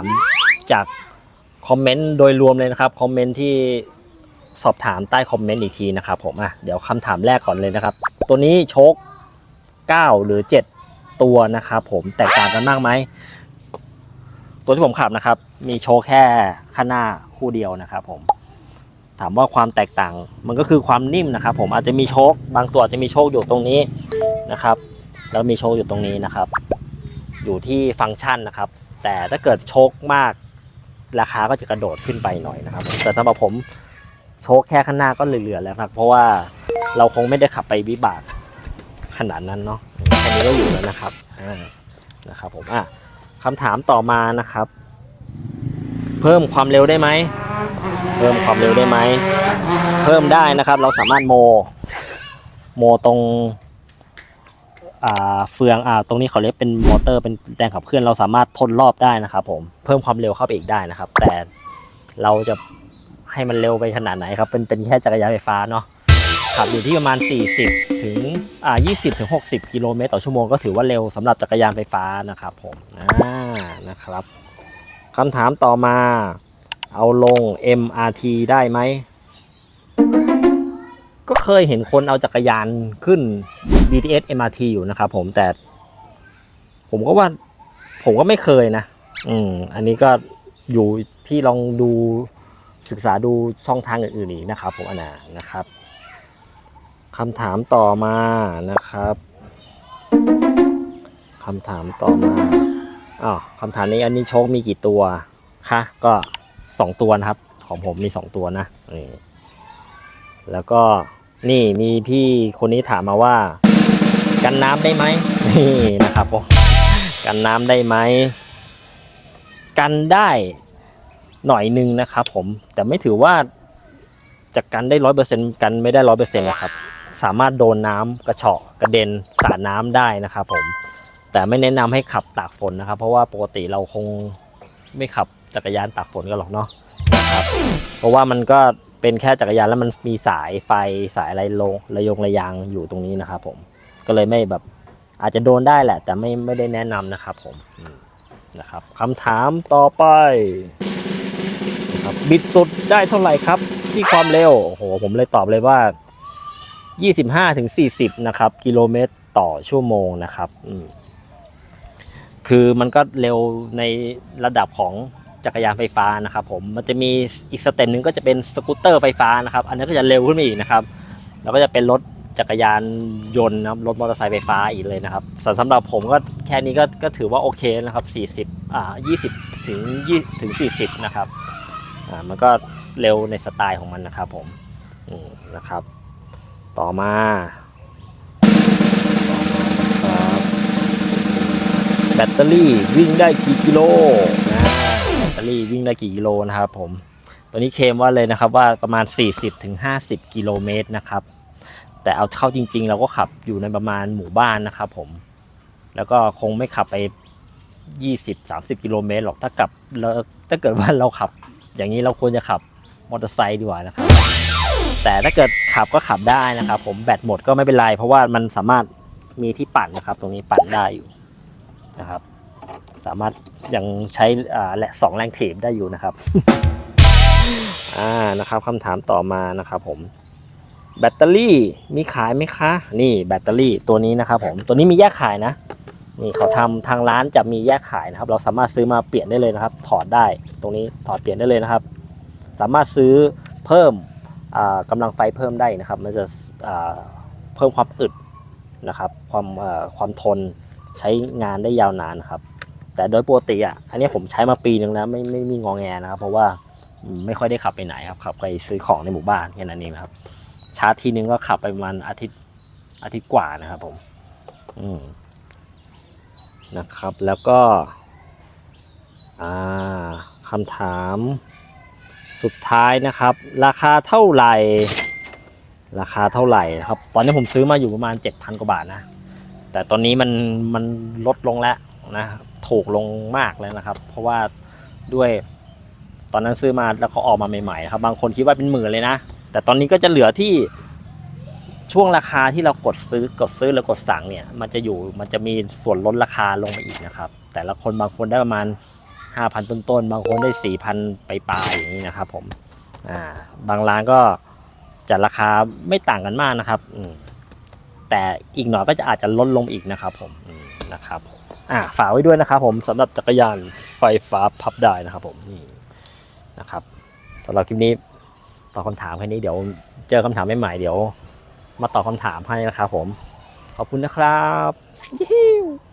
ามจากคอมเมนต์โดยรวมเลยนะครับคอมเมนต์ที่สอบถามใต้คอมเมนต์อีกทีนะครับผมอะเดี๋ยวคำถามแรกก่อนเลยนะครับ ตัวนี้โชค9 หรือ 7 ตัวนะครับผมแตกต่างกันมากไหมตัวที่ผมขับนะครับ มีโชคแค่ข้างหน้าคู่เดียวนะครับผมถามว่าความแตกต่างมันก็คือความนิ่มนะครับ ผมอาจจะมีโชคบางตัวอาจจะมีโชคอยู่ตรงนี้นะครับ แล้วมีโชคอยู่ตรงนี้นะครับ อยู่ที่ฟังก์ชันนะครับ แต่ถ้าเกิดโชคมาก ราคาก็จะกระโดดขึ้นไปหน่อยนะครับ แต่สำหรับผมโชคแค่ข้างหน้าก็เหลือๆแล้วครับ เพราะว่าเราคงไม่ได้ขับไปวิบากขนาดนั้นเนาะแค่นี้ก็อยู่แล้วนะครับอ่านะครับผมอะคำถามต่อมานะครับ เพิ่มความเร็วได้ไหมเพิ่มความเร็วได้ไหม เพิ่มได้นะครับ เราสามารถโม โมตรง เฟืองอ่าตรงนี้เขาเรียกเป็นมอเตอร์เป็นแรงขับเคลื่อนเราสามารถทนรอบได้นะครับผมเพิ่มความเร็วเข้าไปอีกได้นะครับ แต่เราจะให้มันเร็วไปขนาดไหนครับ เป็นเป็นแค่จักรยานไฟฟ้าเนาะขับอยู่ที่ประมาณ 40 ถึงอ่า20 ถึง 60 กิโลเมตรต่อชั่วโมงก็ถือว่าเร็วสำหรับจักรยานไฟฟ้านะครับผมอ่านะครับคำถามต่อมาเอาลง MRT ได้ไหม ก็เคยเห็นคนเอาจักรยานขึ้น BTS MRT อยู่นะครับผมแต่ ผมก็ว่า ผมก็ไม่เคยนะ อืม อันนี้ก็อยู่ที่ลองดูศึกษาดูช่องทางอื่นๆอีกนะครับ ผมอนนานะครับคำถามต่อมานะครับคำถามต่อมาอ๋อคำถามนี้อันนี้โชคมีกี่ตัวคะก็สองตัวนะครับ ของผมมีสองตัวนะนี่แล้วก็ นี่มีพี่คนนี้ถามมาว่า กันน้ำได้ไหมนี่นะครับผมกันน้ำได้ไหมกันได้หน่อยหนึงนะครับผมแต่ไม่ถือว่าจะกันได้ร้อยเปอร์เซ็นกันไม่ได้ร้อยเปอร์เซ็นต์นะครับ สามารถโดนน้ำกระเฉาะกระเด็นสาดน้ำได้นะครับผม แต่ไม่แนะนำให้ขับตากฝนนะครับ เพราะว่าปกติเราคงไม่ขับจักรยานตากฝนกันหรอกเนาะนะครับ เพราะว่ามันก็ เป็นแค่จักรยานแล้วมันมีสายไฟสายอะไรลงระยงระยางอยู่ตรงนี้นะครับผมก็เลยไม่แบบอาจจะโดนได้แหละ แต่ไม่ไม่ได้แนะนำนะครับผมนะครับคำถามต่อไปนะครับบิดสุดได้เท่าไหร่ครับ ที่ความเร็วโอ้โหผมเลยตอบเลยว่า 25-40 นะครับ กิโลเมตรต่อชั่วโมงนะครับ คือมันก็เร็วในระดับของ จักรยานไฟฟ้านะครับผมมันจะมีอีกสเต็ปหนึ่งก็จะเป็นสกูตเตอร์ไฟฟ้านะครับ อันนี้ก็จะเร็วขึ้นมาอีกนะครับ แล้วก็จะเป็นรถจักรยานยนต์นะครับรถมอเตอร์ไซค์ไฟฟ้าอีกเลยนะครับสำสำหรับผมก็แค่นี้ก็ก็ถือว่าโอเคนะครับ40อ่า20ถึง20ถึง40นะครับอ่ามันก็เร็วในสไตล์ของมันนะครับผมอืมนะครับ ต่อมาแบตเตอรี่วิ่งได้กี่กิโล ตอรี่วิ่งได้กี่กิโลนะครับผมตัวนี้เคลมว่าเลยนะครับว่าประมาณ 40-50ถึง50 กิโลเมตรนะครับแต่เอาเข้าจริง ๆ เราก็ขับอยู่ในประมาณหมู่บ้านนะครับผมแล้วก็คงไม่ขับไป 20-30 กิโลเมตรหรอกถ้ากลับแล้วถ้าเกิดว่าเราขับ อย่างนี้เราควรจะขับมอเตอร์ไซค์ดีกว่านะครับแต่ถ้าเกิดขับก็ขับได้นะครับ ผมแบตหมดก็ไม่เป็นไรเพราะว่ามันสามารถมีที่ปั่นนะครับ ตรงนี้ปั่นได้อยู่นะครับ สามารถยังใช้และสองแรงถีบได้อยู่นะครับอ่านะครับคำถามต่อมานะครับผมแบตเตอรี่มีขายไหมคะ นี่แบตเตอรี่ตัวนี้นะครับผมตัวนี้มีแยกขายนะนี่เขาทำทางร้านจะมีแยกขายนะครับ เราสามารถซื้อมาเปลี่ยนได้เลยนะครับ ถอดได้ตรงนี้ถอดเปลี่ยนได้เลยนะครับ สามารถซื้อเพิ่มอ่ากำลังไฟเพิ่มได้นะครับ มันจะเพิ่มความอึดนะครับ ความความทนใช้งานได้ยาวนานนะครับ แต่โดยปกติอะอันนี้ผมใช้มาปีหนึ่งแล้วไม่ไม่มีงอแงนะครับ เพราะว่าไม่ค่อยได้ขับไปไหนครับขับไปซื้อของในหมู่บ้านแค่นั้นเองครับ ชาร์จทีนึงก็ขับไปประมาณอาทิตย์อาทิตย์กว่านะครับผมอืมนะครับแล้วก็อ่าคำถามสุดท้ายนะครับ ราคาเท่าไหร่ ราคาเท่าไหร่นะครับ ตอนนี้ผมซื้อมาอยู่ประมาณ 7,000 กว่าบาทนะ แต่ตอนนี้มันมันลดลงแล้วนะ ถูกลงมากแล้วนะครับ เพราะว่าด้วยตอนนั้นซื้อมาแล้วเขาออกมาใหม่ๆครับบางคนคิดว่าเป็นหมื่นเลยนะ แต่ตอนนี้ก็จะเหลือที่ช่วงราคาที่เรากดซื้อกดซื้อหรือกดสั่งเนี่ย มันจะอยู่มันจะมีส่วนลดราคาลงมาอีกนะครับ แต่ละคนบางคนได้ประมาณ 5,000 ต้นๆ บางคนได้ 4,000ไปปลายอย่างนี้นะครับผมอ่าบางร้านก็จะราคาไม่ต่างกันมากนะครับอืแต่อีกหน่อยก็จะอาจจะลดลงอีกนะครับผมอืมนะครับ อ่าฝากไว้ด้วยนะครับผมสำหรับจักรยานไฟฟ้าพับได้นะครับผมนี่นะครับสำหรับคลิปนี้ตอบคำถามแค่นี้เดี๋ยวเจอคำถามใหม่ๆเดี๋ยว มาตอบคำถามให้นะครับผม ขอบคุณนะครับ